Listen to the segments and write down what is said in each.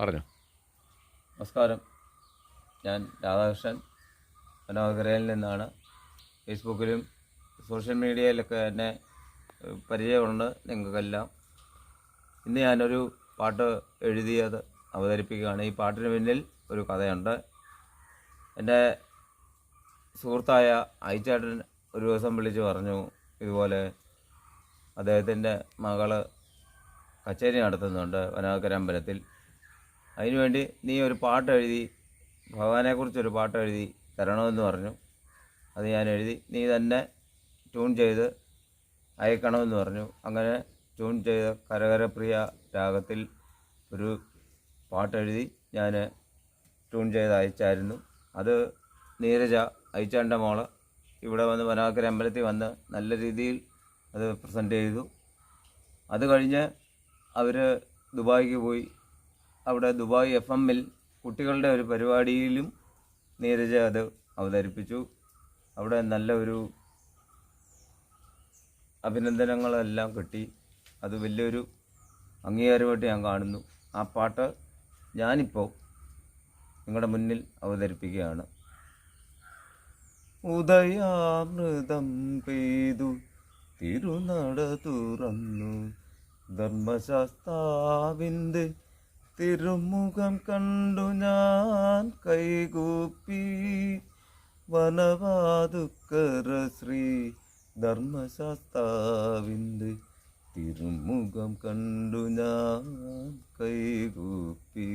പറഞ്ഞോ. നമസ്കാരം. ഞാൻ രാധാകൃഷ്ണൻ മനോഹരയിൽ നിന്നാണ്. ഫേസ്ബുക്കിലും സോഷ്യൽ മീഡിയയിലൊക്കെ എന്നെ പരിചയമുണ്ട് നിങ്ങൾക്കെല്ലാം. ഇന്ന് ഞാനൊരു പാട്ട് എഴുതിയത് അവതരിപ്പിക്കുകയാണ്. ഈ പാട്ടിന് പിന്നിൽ ഒരു കഥയുണ്ട്. എന്റെ സുഹൃത്തായ അയച്ചേട്ടൻ ഒരു ദിവസം വിളിച്ച് പറഞ്ഞു ഇതുപോലെ അദ്ദേഹത്തിന്റെ മകൾ കച്ചേരി നടത്തുന്നുണ്ട് വനാകര അമ്പലത്തിൽ. അതിനുവേണ്ടി നീ ഒരു പാട്ട് എഴുതി ഭഗവാനെക്കുറിച്ചൊരു പാട്ട് എഴുതി തരണമെന്ന് പറഞ്ഞു. അത് ഞാൻ എഴുതി. നീ തന്നെ ട്യൂൺ ചെയ്ത് അയക്കണമെന്ന് പറഞ്ഞു. അങ്ങനെ ട്യൂൺ ചെയ്ത കരകരപ്രിയ രാഗത്തിൽ ഒരു പാട്ടെഴുതി ഞാൻ ട്യൂൺ ചെയ്ത് അയച്ചായിരുന്നു. അത് നീരജ അയച്ചാണ്ട മോൾ ഇവിടെ വന്ന് വനാക്കര അമ്പലത്തിൽ വന്ന് നല്ല രീതിയിൽ അത് പ്രസന്റ് ചെയ്തു. അത് കഴിഞ്ഞ് അവർ ദുബായിക്ക് പോയി. അവിടെ ദുബായ് എഫ് എമ്മിൽ കുട്ടികളുടെ ഒരു പരിപാടിയിലും നീരജ അത് അവതരിപ്പിച്ചു. അവിടെ നല്ല ഒരു അഭിനന്ദനങ്ങളെല്ലാം കിട്ടി. അത് വലിയൊരു അംഗീകാരമായിട്ട് ഞാൻ കാണുന്നു. ആ പാട്ട് ഞാനിപ്പോൾ നിങ്ങളുടെ മുന്നിൽ അവതരിപ്പിക്കുകയാണ്. ഉദയാമൃതം പെയ്തു തിരുനട തുറന്നു ധർമ്മശാസ്താവിന്റെ തിരുമുഖം കണ്ടു ഞാൻ കൈകൂപ്പി വനവാതുക്കര ശ്രീ ധർമ്മശാസ്താവിന്റെ തിരുമുഖം കണ്ടു ഞാൻ കൈകൂപ്പി.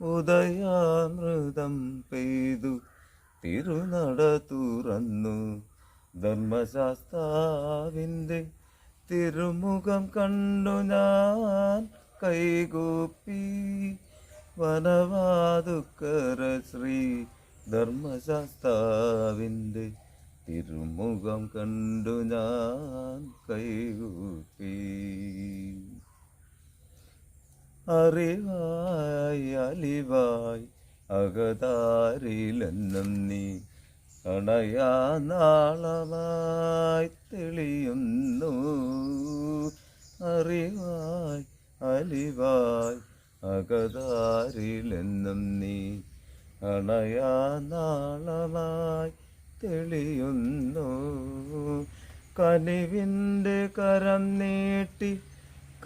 ഉദയാമൃതം പെയ്തു തിരുനട തുറന്നു. ധർമ്മശാസ്താവിന്റെ തിരുമുഖം കണ്ടു ഞാൻ കൈകൂപ്പി വനവാതുക്കര ശ്രീ ധർമ്മശാസ്താവിന്റെ തിരുമുഖം കണ്ടു ഞാൻ കൈകൂപ്പി. അറിവായി അലിവായി അകതാരിലെന്നും നീ അണയാ നാളമായി തെളിയുന്നു. അറിവായി അലിവായി അകതാരിലെന്നും നീ അണയാ നാളായി തെളിയുന്നു. കനിവിന്റെ കരം നീട്ടി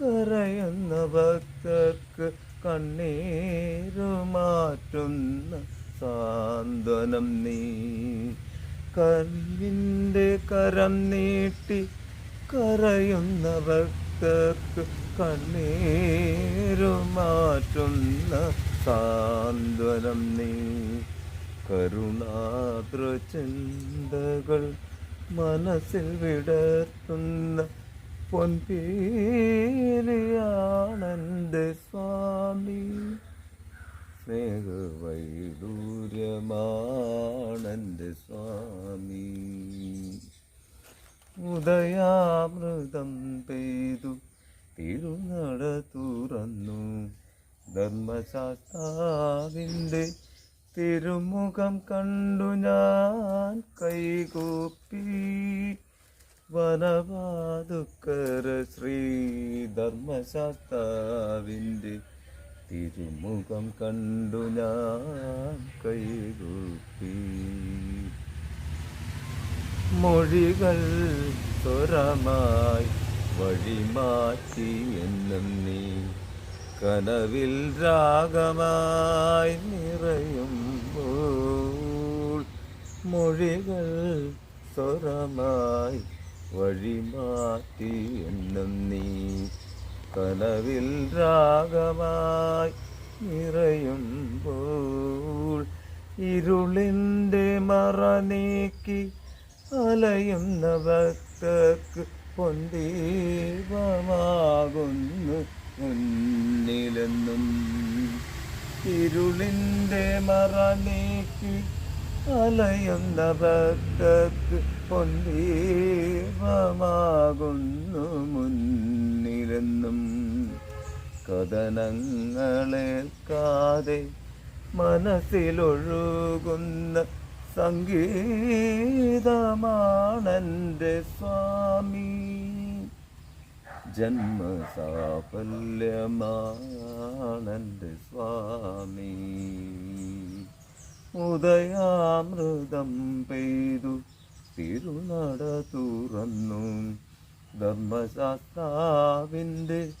കരയുന്ന ഭക്തർക്ക് കണ്ണീരു മാറ്റുന്ന സാന്ത്വനം നീ. കനിവിന്റെ കരം നീട്ടി കരയുന്ന ഭക്തർക്ക് കണ്ണീരു മാറ്റുന്ന സാന്ത്വനം നീ. കരുണാദ്രചിന്തകൾ മനസ്സിൽ വിടത്തുന്ന പൊൻപീലിയാണെന്റെ സ്വാമി. സ്നേഹവൈഡൂര്യമാണെന്റെ സ്വാമി. ഉദയാമൃതം പെയ്തു. തിരുനട തുറന്നു. ധർമ്മശാസ്താവിന്റെ തിരുമുഖം കണ്ടു ഞാൻ കൈകൂപ്പി. വനപാതുക്കര ശ്രീ ധർമ്മശാസ്താവിന്റെ തിരുമുഖം കണ്ടു ഞാൻ കൈകൂപ്പി. മൊഴികൾ സ്വരമായി വഴിമാറ്റി എന്നും നീ കനവിൽ രാഗമായി നിറയുമ്പോൾ മൊഴികൾ സ്വരമായി വഴിമാറ്റി എന്നും നീ കനവിൽ രാഗമായി നിറയുമ്പോൾ ഇരുളിന്റെ മറ നീക്കി അലയുന്ന ഭക്തക്ക് പൊന്തീപമാകുന്നു മുന്നിലെന്നും. ഇരുളിന്റെ മറ നീക്കി അലയുന്ന ഭക്തക്ക് പൊന്തീപമാകുന്നു മുന്നിലെന്നും. കഥനങ്ങളേൽക്കാതെ മനസ്സിലൊഴുകുന്ന സംഗീതമാണെന്റെ സ്വാമി. ജന്മസാഫല്യമാണെന്റെ സ്വാമി. ഉദയാമൃതം പെയ്തു തിരുനട തുറന്നു. ധർമ്മശാസ്താവിന്റെ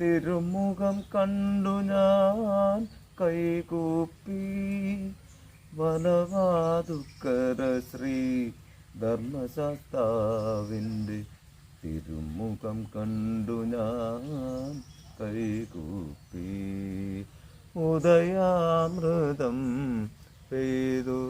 തിരുമുഖം കണ്ടു ഞാൻ കൈകൂപ്പി. വനവാതുക്കര ശ്രീ ധർമ്മശാസ്താവിന്റെ തിരുമുഖം കണ്ടു ഞാൻ കൈകൂപ്പി. ഉദയാമൃതം പെയ്തു.